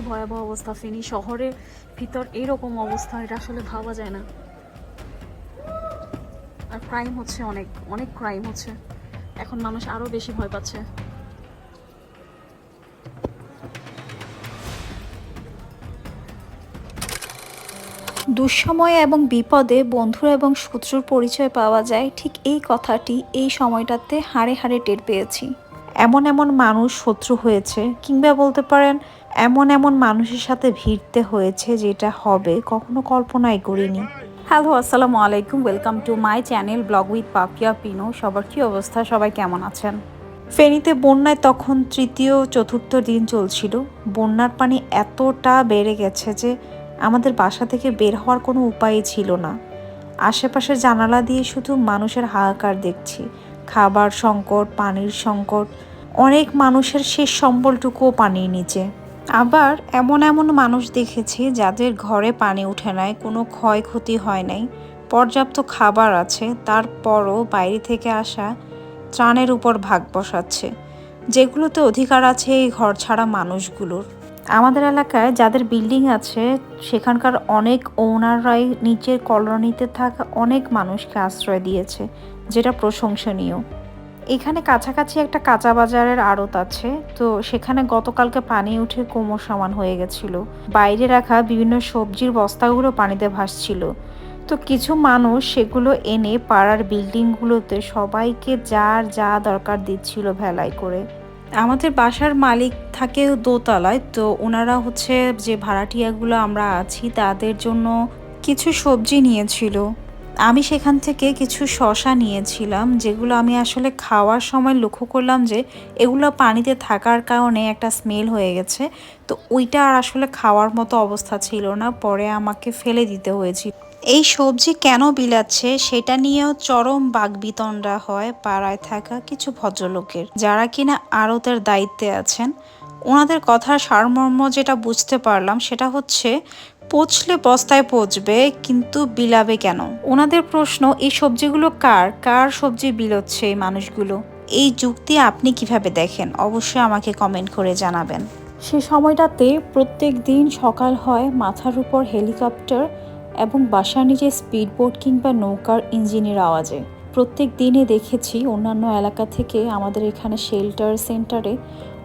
খুবই ভয়াবহ অবস্থা। ফেনী শহরের ভিতর এইরকম অবস্থা, এটা আসলে ভাবা যায় না। আর ক্রাইম হচ্ছে অনেক অনেক ক্রাইম হচ্ছে। এখন মানুষ আরও বেশি ভয় পাচ্ছে। দুঃসময়ে এবং বিপদে বন্ধু এবং শত্রুর পরিচয় পাওয়া যায়, ঠিক এই কথাটি এই সময়টাতে হাড়ে হাড়ে টের পেয়েছি। এমন এমন মানুষ শত্রু হয়েছে কিংবা বলতে পারেন এমন এমন মানুষের সাথে ভিড়তে হয়েছে যেটা হবে কখনো কল্পনাই করিনি। হ্যালো আসসালামু আলাইকুম welcome to my channel vlog with Papiya পিনো সবার কি অবস্থা? সবাই কেমন আছেন? ফেনীতে বন্যায় তখন তৃতীয় চতুর্থ দিন চলছিল। বন্যার পানি এতটা বেড়ে গেছে যে আমাদের বাসা থেকে বের হওয়ার কোনো উপায়ই ছিল না। আশেপাশের জানালা দিয়ে শুধু মানুষের হাহাকার দেখছি। খাবার সংকট পানির সংকট অনেক মানুষের শেষ সম্বলটুকুও পানির নিচে। আবার এমন এমন মানুষ দেখেছি যাদের ঘরে পানি উঠে নাই, কোনো ক্ষয়ক্ষতি হয় নাই। পর্যাপ্ত খাবার আছে, তারপরও বাইরে থেকে আসা ত্রাণের উপর ভাগ বসাচ্ছে। যেগুলোতে অধিকার আছে এই ঘর ছাড়া মানুষগুলোর। আমাদের এলাকায় যাদের বিল্ডিং আছে, সেখানকার অনেক ওনাররাই নিচের কলোনিতে থাকা অনেক মানুষকে আশ্রয় দিয়েছে, যেটা প্রশংসনীয়। এখানে কাছাকাছি একটা কাঁচা বাজারের আড়ত আছে। তো সেখানে গতকালকে পানি উঠে কোমর সমান হয়ে গেছিল। বাইরে রাখা বিভিন্ন সবজির বস্তাগুলো পানিতে ভাসছিল। তো কিছু মানুষ সেগুলো এনে পাড়ার বিল্ডিংগুলোতে সবাইকে যার যা দরকার দিচ্ছিল ভেলাই করে। আমাদের বাসার মালিক থাকে দোতলায়। তো ওনারা হচ্ছে যে ভাড়াটিয়াগুলো আমরা আছি, তাদের জন্য কিছু সবজি নিয়েছিল। আমি সেখান থেকে কিছু শশা নিয়েছিলাম, যেগুলো আমি আসলে খাওয়ার সময় লক্ষ্য করলাম যে এগুলো পানিতে থাকার কারণে একটা স্মেল হয়ে গেছে। তো ওইটা আর আসলে খাওয়ার মতো অবস্থা ছিল না, পরে আমাকে ফেলে দিতে হয়েছিল। এই সবজি কেন বিলাচ্ছে সেটা নিয়েও চরম বাগবিতণ্ডা হয় পাড়ায় থাকা কিছু ভদ্রলোকের, যারা কিনা আড়তের দায়িত্বে আছেন। ওনাদের কথার সারমর্ম যেটা বুঝতে পারলাম সেটা হচ্ছে পচলে বস্তায় পচবে, কিন্তু বিলাবে কেন? ওনাদের প্রশ্ন, এই সবজিগুলো কার? কার সবজি বিলোচ্ছে এই মানুষগুলো? এই যুক্তি আপনি কীভাবে দেখেন? অবশ্যই আমাকে কমেন্ট করে জানাবেন। সে সময়টাতে প্রত্যেক দিন সকাল হয় মাথার উপর হেলিকপ্টার এবং বাসার নিচে স্পিডবোট কিংবা নৌকার ইঞ্জিনের আওয়াজে। প্রত্যেক দিনে দেখেছি অন্যান্য এলাকা থেকে আমাদের এখানে শেল্টার সেন্টারে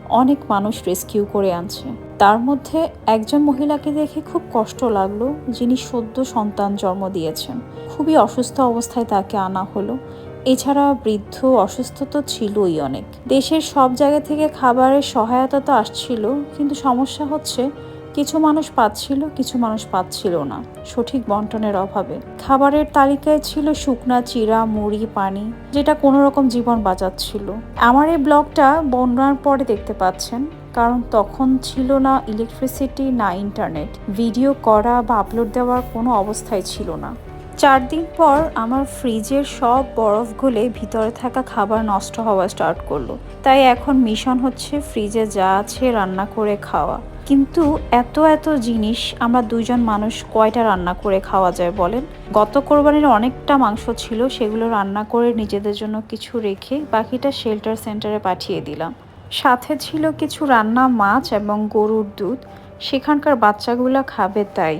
অনেক মানুষ রেস্কিউ করে আনছে। তার মধ্যে একজন মহিলাকে দেখে খুব কষ্ট লাগল যিনি সদ্য সন্তান জন্ম দিয়েছেন। খুবই অসুস্থ অবস্থায় তাকে আনা হলো। এছাড়া বৃদ্ধ অসুস্থ তো ছিলই অনেক। দেশের সব জায়গা থেকে খাবারের সহায়তা তো আসছিল, কিন্তু সমস্যা হচ্ছে কিছু মানুষ পাচ্ছিল, কিছু মানুষ পাচ্ছিল না। সঠিক বন্টনের অভাবে। খাবারের তালিকায় ছিল শুকনা চিরা মুড়ি, পানি, যেটা কোনো রকম জীবন বাঁচাচ্ছিল। আমার এই ব্লগটা বন্যার পরে দেখতে পাচ্ছেন, কারণ তখন ছিল না ইলেকট্রিসিটি না ইন্টারনেট ভিডিও করা বা আপলোড দেওয়ার কোনো অবস্থায় ছিল না। চার দিন পর আমার ফ্রিজের সব বরফ গলে ভিতরে থাকা খাবার নষ্ট হওয়া স্টার্ট করল। তাই এখন মিশন হচ্ছে ফ্রিজে যা আছে রান্না করে খাওয়া। কিন্তু এত এত জিনিস আমরা দুইজন মানুষ কয়টা রান্না করে খাওয়া যায় বলেন? গত কোরবানির অনেকটা মাংস ছিল, সেগুলো রান্না করে নিজেদের জন্য কিছু রেখে বাকিটা শেল্টার সেন্টারে পাঠিয়ে দিলাম। সাথে ছিল কিছু রান্না মাছ এবং গরুর দুধ। সেখানকার বাচ্চাগুলো খাবে তাই।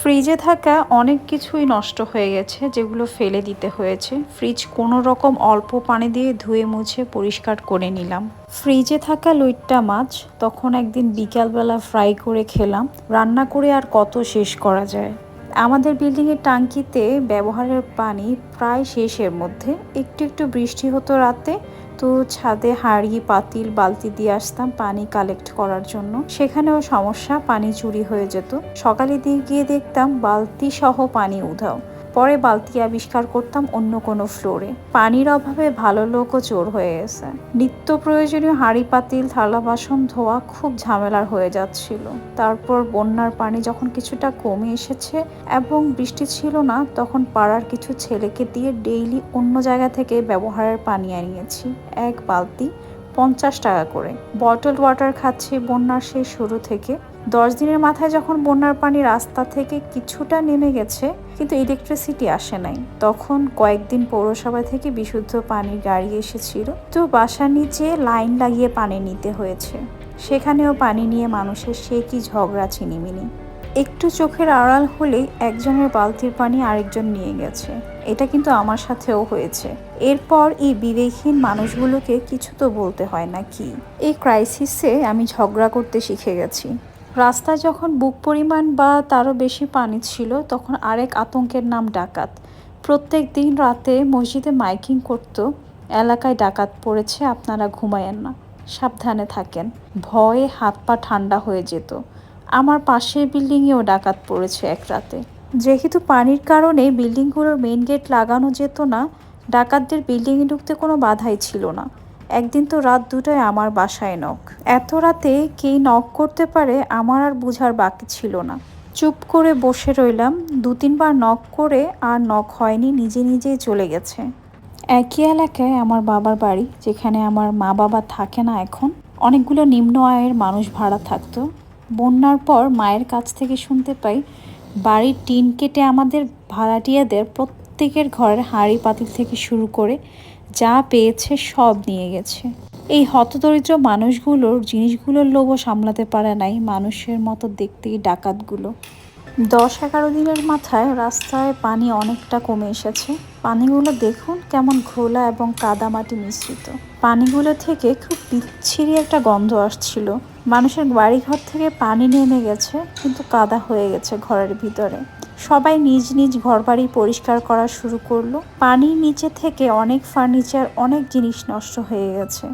ফ্রিজে থাকা অনেক কিছুই নষ্ট হয়ে গেছে, যেগুলো ফেলে দিতে হয়েছে। ফ্রিজ কোনো রকম অল্প পানি দিয়ে ধুয়ে মুছে পরিষ্কার করে নিলাম। ফ্রিজে থাকা লুইট্টা মাছ তখন একদিন বিকালবেলা ফ্রাই করে খেলাম। রান্না করে আর কত শেষ করা যায়? আমাদের বিল্ডিংয়ের টাঙ্কিতে ব্যবহারের পানি প্রায় শেষের মধ্যে। একটু একটু বৃষ্টি হতো রাতে, তো ছাদে হাঁড়ি, পাতিল, বালতি দিয়ে আসতাম পানি কালেক্ট করার জন্য। সেখানেও সমস্যা, পানি চুরি হয়ে যেত। সকালে দিয়ে গিয়ে দেখতাম বালতি সহ পানি উধাও। পরে বালতি আবিষ্কার করতাম অন্য কোনো ফ্লোরে। পানির অভাবে ভালো লোকও চোর হয়ে গেছে। নিত্য প্রয়োজনীয় হাঁড়ি, পাতিল, থালা, বাসন, ধোয়া খুব ঝামেলার হয়ে যাচ্ছিল। তারপর বন্যার পানি যখন কিছুটা কমে এসেছে এবং বৃষ্টি ছিল না, তখন পাড়ার কিছু ছেলেকে দিয়ে ডেইলি অন্য জায়গা থেকে ব্যবহারের পানি আনিয়েছি। এক বালতি, পঞ্চাশ টাকা করে। বটল ওয়াটার খাচ্ছি বন্যার সেই শুরু থেকে। দশ দিনের মাথায় যখন বন্যার পানি রাস্তা থেকে কিছুটা নেমে গেছে, কিন্তু ইলেকট্রিসিটি আসে নাই। তখন কয়েকদিন পৌরসভা থেকে বিশুদ্ধ পানির গাড়ি এসেছিল। তো বাসার নিচে লাইন লাগিয়ে পানি নিতে হয়েছে। সেখানেও পানি নিয়ে মানুষের সে কি ঝগড়া ছিনিমিনি একটু চোখের আড়াল হলেই একজনের বালতির পানি আরেকজন নিয়ে গেছে। এটা কিন্তু আমার সাথেও হয়েছে। এরপর এই বিবেকহীন মানুষগুলোকে কিছু তো বলতে হয় না কি। এই ক্রাইসিসে আমি ঝগড়া করতে শিখে গেছি। রাস্তায় যখন বুক পরিমাণ বা তারও বেশি পানি ছিল, তখন আরেক আতঙ্কের নাম ডাকাত। প্রত্যেক দিন রাতে মসজিদে মাইকিং করতো, এলাকায় ডাকাত পড়েছে, আপনারা ঘুমায়েন না, সাবধানে থাকেন। ভয়ে হাত পা ঠান্ডা হয়ে যেত। আমার পাশের বিল্ডিংয়েও ডাকাত পড়েছে এক রাতে। যেহেতু পানির কারণে বিল্ডিংগুলোর মেইন গেট লাগানো যেত না, ডাকাতদের বিল্ডিংয়ে ঢুকতে কোনো বাধাই ছিল না। একদিন তো রাত দুটোয় আমার বাসায় নখ। এত রাতে কে নখ করতে পারে আমার আর বুঝার বাকি ছিল না। চুপ করে বসে রইলাম, দু তিনবার নখ করে আর নখ হয়নি, নিজে নিজেই চলে গেছে। একই এলাকায় আমার বাবার বাড়ি, যেখানে আমার মা বাবা থাকে না এখন। অনেকগুলো নিম্ন আয়ের মানুষ ভাড়া থাকতো। বন্যার পর মায়ের কাছ থেকে শুনতে পাই, বাড়ির টিন কেটে আমাদের ভাড়াটিয়াদের প্রত্যেকের ঘরের হাঁড়ি পাতিল থেকে শুরু করে যা পেয়েছে সব নিয়ে গেছে। এই হতদরিদ্র মানুষগুলোর জিনিসগুলোর লোভও সামলাতে পারে নাই মানুষের মতো দেখতেই ডাকাতগুলো। দশ এগারো দিনের মাথায় রাস্তায় পানি অনেকটা কমে এসেছে। পানিগুলো দেখুন কেমন ঘোলা এবং কাদামাটি মিশ্রিত। পানিগুলো থেকে খুব বিচ্ছিরি একটা গন্ধ আসছিল। মানুষের বাড়িঘর থেকে পানি নেমে গেছে, কিন্তু কাদা হয়ে গেছে ঘরের ভিতরে। সবাই নিজ নিজ ঘরবাড়ি পরিষ্কার করা শুরু করল। পানির নিচে থেকে অনেক ফার্নিচার, অনেক জিনিস নষ্ট হয়ে গেছে,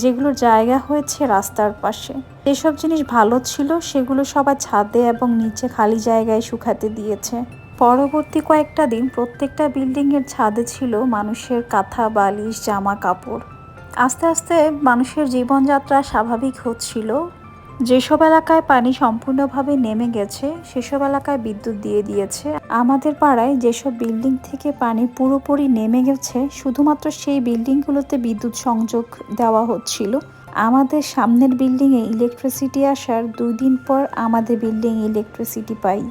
যেগুলোর জায়গা হয়েছে রাস্তার পাশে। যেসব জিনিস ভালো ছিল, সেগুলো সবার ছাদে এবং নিচে খালি জায়গায় শুকাতে দিয়েছে। পরবর্তী কয়েকটা দিন প্রত্যেকটা বিল্ডিংয়ের ছাদে ছিল মানুষের কাঁথা, বালিশ, জামা কাপড়। আস্তে আস্তে মানুষের জীবনযাত্রা স্বাভাবিক হচ্ছিল। যেসব এলাকায় পানি সম্পূর্ণভাবে নেমে গেছে, সেসব এলাকায় বিদ্যুৎ দিয়ে দিয়েছে। আমাদের পাড়ায় যেসব বিল্ডিং থেকে পানি পুরোপুরি নেমে গেছে, শুধুমাত্র সেই বিল্ডিংগুলোতে বিদ্যুৎ সংযোগ দেওয়া হচ্ছিল। আমাদের সামনের বিল্ডিংয়ে ইলেকট্রিসিটি আসার দুই দিন পর আমাদের বিল্ডিং ইলেকট্রিসিটি পাই।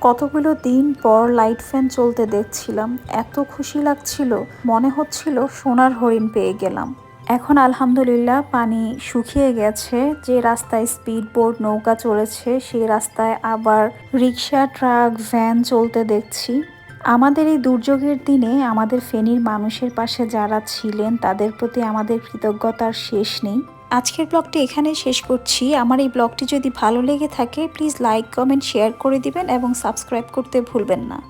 কতগুলো দিন পর লাইট ফ্যান চলতে দেখছিলাম। এত খুশি লাগছিল, মনে হচ্ছিল সোনার হরিণ পেয়ে গেলাম। এখন আলহামদুলিল্লাহ পানি শুকিয়ে গেছে। যে রাস্তায় স্পিড বোট নৌকা চলেছে সেই রাস্তায় আবার রিক্সা, ট্রাক, ভ্যান চলতে দেখছি। আমাদের এই দুর্যোগের দিনে আমাদের ফেনীর মানুষের পাশে যারা ছিলেন, তাদের প্রতি আমাদের কৃতজ্ঞতার শেষ নেই। আজকের ব্লগটি এখানেই শেষ করছি। আমার এই ব্লগটি যদি ভালো লেগে থাকে প্লিজ লাইক কমেন্ট শেয়ার করে দিবেন এবং সাবস্ক্রাইব করতে ভুলবেন না।